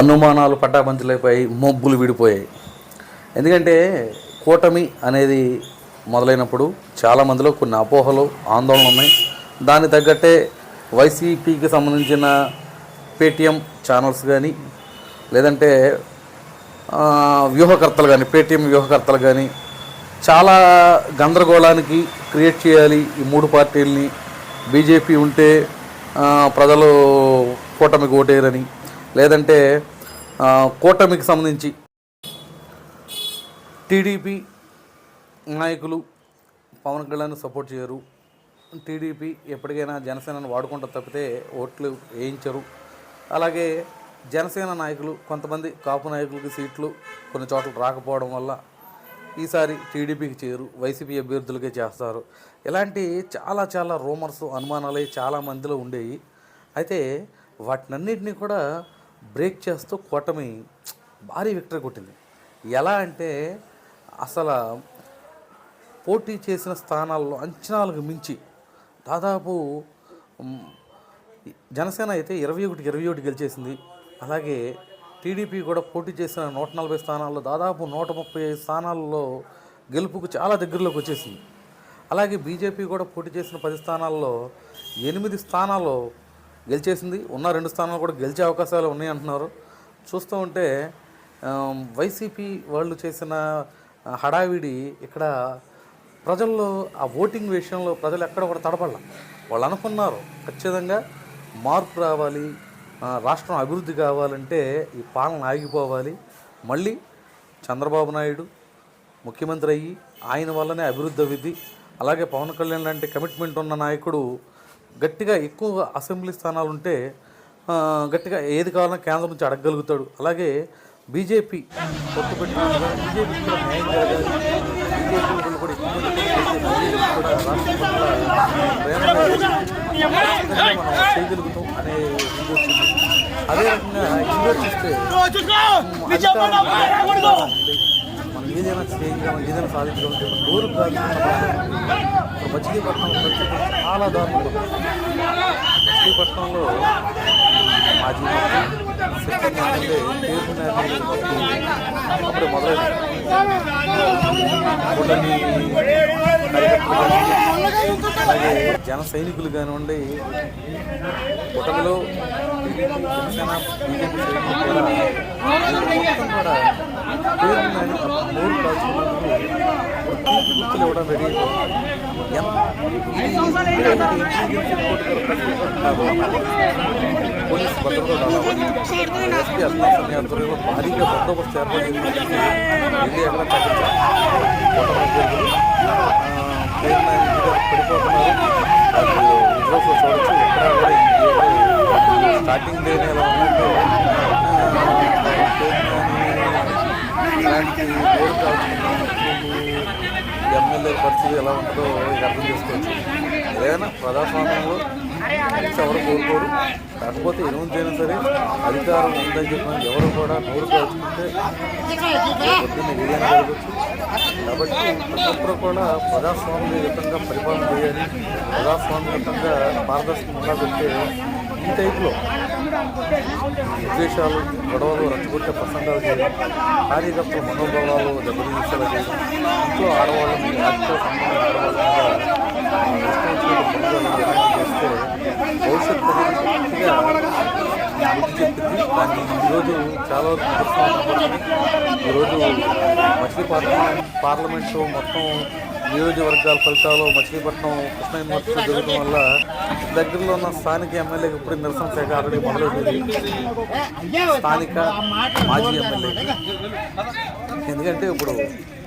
అనుమానాలు పట్టాపంచలైపోయి మొబ్బులు విడిపోయాయి. ఎందుకంటే కూటమి అనేది మొదలైనప్పుడు చాలామందిలో కొన్ని అపోహలు ఆందోళనలు ఉన్నాయి. దానికి తగ్గట్టే వైసీపీకి సంబంధించిన పేటీఎం ఛానల్స్ కానీ లేదంటే వ్యూహకర్తలు కానీ పేటీఎం వ్యూహకర్తలు కానీ చాలా గందరగోళానికి క్రియేట్ చేయాలి ఈ మూడు పార్టీలని. బీజేపీ ఉంటే ప్రజలు కూటమికి ఓటేయరని లేదంటే కూటమికి సంబంధించి టీడీపీ నాయకులు పవన్ కళ్యాణ్ సపోర్ట్ చేయరు. టీడీపీ ఎప్పటికైనా జనసేనను వాడుకుంటూ తప్పితే ఓట్లు వేయించరు. అలాగే జనసేన నాయకులు కొంతమంది కాపు నాయకులకి సీట్లు కొన్ని చోట్ల రాకపోవడం వల్ల ఈసారి టీడీపీకి చేరు వైసీపీ అభ్యర్థులకే చేస్తారు. ఇలాంటి చాలా చాలా రూమర్స్ అనుమానాలు చాలా మందిలో ఉండేవి అయితే వాటినన్నింటినీ కూడా బ్రేక్ చేస్తూ కూటమి భారీ విక్టరీ కొట్టింది. ఎలా అంటే అసలు పోటీ చేసిన స్థానాల్లో అంచనాలకు మించి దాదాపు జనసేన అయితే ఇరవై ఒకటి ఇరవై ఒకటి గెలిచేసింది. అలాగే టీడీపీ కూడా పోటీ చేసిన నూట నలభై స్థానాల్లో దాదాపు నూట ముప్పై ఐదు స్థానాల్లో గెలుపుకు చాలా దగ్గరలోకి వచ్చేసింది. అలాగే బీజేపీ కూడా పోటీ చేసిన పది స్థానాల్లో ఎనిమిది స్థానాల్లో గెలిచేసింది. ఉన్న రెండు స్థానాలు కూడా గెలిచే అవకాశాలు ఉన్నాయి అంటున్నారు. చూస్తూ ఉంటే వైసీపీ వాళ్ళు చేసిన హడావిడి ఇక్కడ ప్రజల్లో ఆ ఓటింగ్ విషయంలో ప్రజలు ఎక్కడ కూడా తడపడాల. వాళ్ళు అనుకున్నారు ఖచ్చితంగా మార్పు రావాలి రాష్ట్రం అభివృద్ధి కావాలంటే ఈ పాలన ఆగిపోవాలి. మళ్ళీ చంద్రబాబు నాయుడు ముఖ్యమంత్రి అయ్యి ఆయన వల్లనే అభివృద్ధి అవిద్ది. అలాగే పవన్ కళ్యాణ్ లాంటి కమిట్మెంట్ ఉన్న నాయకుడు గట్టిగా ఎక్కువ అసెంబ్లీ స్థానాలు ఉంటే గట్టిగా ఏది కావాలన్నా కేంద్రం నుంచి అడగగలుగుతాడు. అలాగే బీజేపీ పొత్తు పెట్టినట్టుగా బీజేపీ కూడా న్యాయం జరగాలి బీజేపీ వాళ్ళు కూడా ఎక్కువ మనం చేయగలుగుతాం అనే ఇది వచ్చింది అదే రకంగా ఇండియా చూస్తే మనం ఏదైనా చేయగలం ఏదైనా సాధించగలం డోరు ప్రాంతం కాకుండా మచిలీపట్నం పరిస్థితి చాలా దారుణంగా మచిలీపట్నంలో మాజీ మంత్రి సిస్టమ్ ఎమ్మెల్యే అప్పుడు మొదలైంది. అలాగే జన సైనికులు కానివ్వండి కూటమిలో జనసేన బీజేపీ సైనికులు కూడా మొత్తం కూడా గుర్తులు ఇవ్వడం రెడీ పోలీస్ భద్రత ఎస్పీ అర్థం ఆధ్వర్యంలో భారీగా బందోబస్తు ఏర్పాటు చేసి వెళ్ళి ఎక్కడ పడిపోతున్నారు విజువల్స్లో చూడొచ్చు ఎక్కడ కూడా స్టార్టింగ్ డేనే ఎలా ఉన్నట్టు ఇలాంటి ఎమ్మెల్యే పరిస్థితి ఎలా ఉంటుందో అర్థం చేసుకోవచ్చు. ఏదైనా ప్రజాస్వామ్యంలో కలిసి ఎవరు కోరుకోరు కాకపోతే ఎనిమిది అయినా సరే అధికారం ఉందని చెప్పిన ఎవరు కూడా నోరు కాల్చుకుంటే పొద్దున్న ఏదైనా జరగచ్చు. కాబట్టి ప్రతి ఒక్కరు కూడా ప్రజాస్వామ్యయుతంగా పరిపాలన చేయాలి. ప్రజాస్వామ్యయుతంగా పారదర్శకంగా పెడితే ఈ టైప్లో ఉద్దేశాలు గొడవలు రచ్చగొట్టే ప్రసంగాలు చేయడం కార్యకర్తల మనోభావాలు దెబ్బతీసేలా చేయడం ఇంట్లో ఆడవాళ్ళని ఆర్థిక సంబంధం చేస్తే భవిష్యత్తు చెప్పింది దాన్ని ఈరోజు చాలా వరకు నిదర్శనం ఈరోజు పార్లమెంట్ పార్లమెంటు మొత్తం నియోజకవర్గాల ఫలితాలు మచిలీపట్నం కృష్ణ యూనివర్సిటీ జరగడం వల్ల దగ్గరలో ఉన్న స్థానిక ఎమ్మెల్యేకి ఇప్పుడు నిరసన శాఖ ఆల్రెడీ స్థానిక మాజీ ఎమ్మెల్యేకి. ఎందుకంటే ఇప్పుడు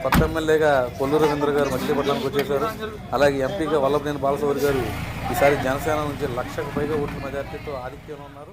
కొత్త ఎమ్మెల్యేగా కొల్లు రవీంద్ర గారు మచిలీపట్నానికి వచ్చేసారు అలాగే ఎంపీగా వల్లభనేని బాలసౌరి గారు ఈసారి జనసేన నుంచి లక్షకు పైగా ఓట్ల మెజార్టీతో ఆధిక్యంలో ఉన్నారు.